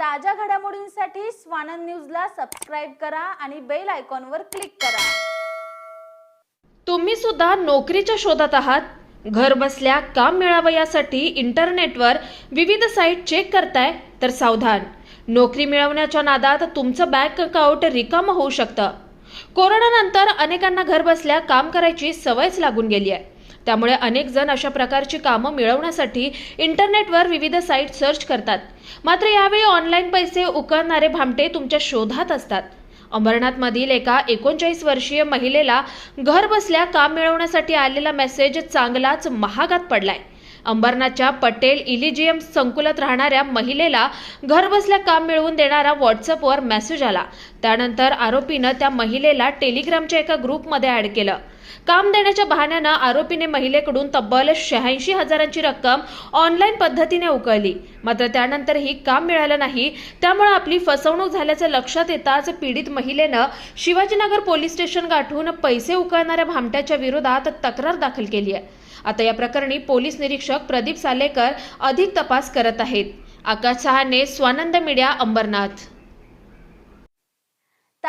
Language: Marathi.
ताज्या घडामोडींसाठी स्वानंद न्यूजला सबस्क्राईब करा आणि बेल आयकॉनवर क्लिक करा. तुम्ही सुद्धा नोकरीच्या शोधात आहात? घर बसल्या काम मिळावं यासाठी इंटरनेटवर विविध साईट चेक करताय तर सावधान. नोकरी मिळवण्याच्या नादात तुमचं बँक अकाउंट रिकामं होऊ शकतं. कोरोनानंतर अनेकांना घर बसल्या काम करायची सवयच लागून गेली आहे. त्यामुळे अनेक जण अशा प्रकारची कामं मिळवण्यासाठी इंटरनेटवर विविध साईट सर्च करतात. मात्र यावेळी ऑनलाईन पैसे उकळणारे भामटे तुमच्या शोधात असतात. अमरनाथमधील एका एकोणचाळीस वर्षीय महिलेला घर बसल्या काम मिळवण्यासाठी आलेला मेसेज चांगलाच महागात पडलाय. अंबरनाथच्या पटेल इलिजियम संकुलात राहणाऱ्या महिलेला घरबसल्या काम मिळवून देणारा व्हॉट्सअपवर मेसेज आला. त्यानंतर आरोपीनं त्या महिलेला टेलिग्रामच्या एका ग्रुपमध्ये ऍड केलं. काम देण्याच्या बहाण्यानं आरोपीने महिलेकडून तब्बल शहाऐंशी हजारांची रक्कम ऑनलाईन पद्धतीने उकळली. मात्र त्यानंतरही काम मिळालं नाही. त्यामुळे आपली फसवणूक झाल्याचं लक्षात येताच पीडित महिलेनं शिवाजीनगर पोलीस स्टेशन गाठून पैसे उकळणाऱ्या भामट्याच्या विरोधात तक्रार दाखल केली आहे. आता या प्रकरणी पोलीस निरीक्षक प्रदीप सालेकर अधिक तपास करत आहेत. आकाश सहाने स्वानंद मीडिया अंबरनाथ.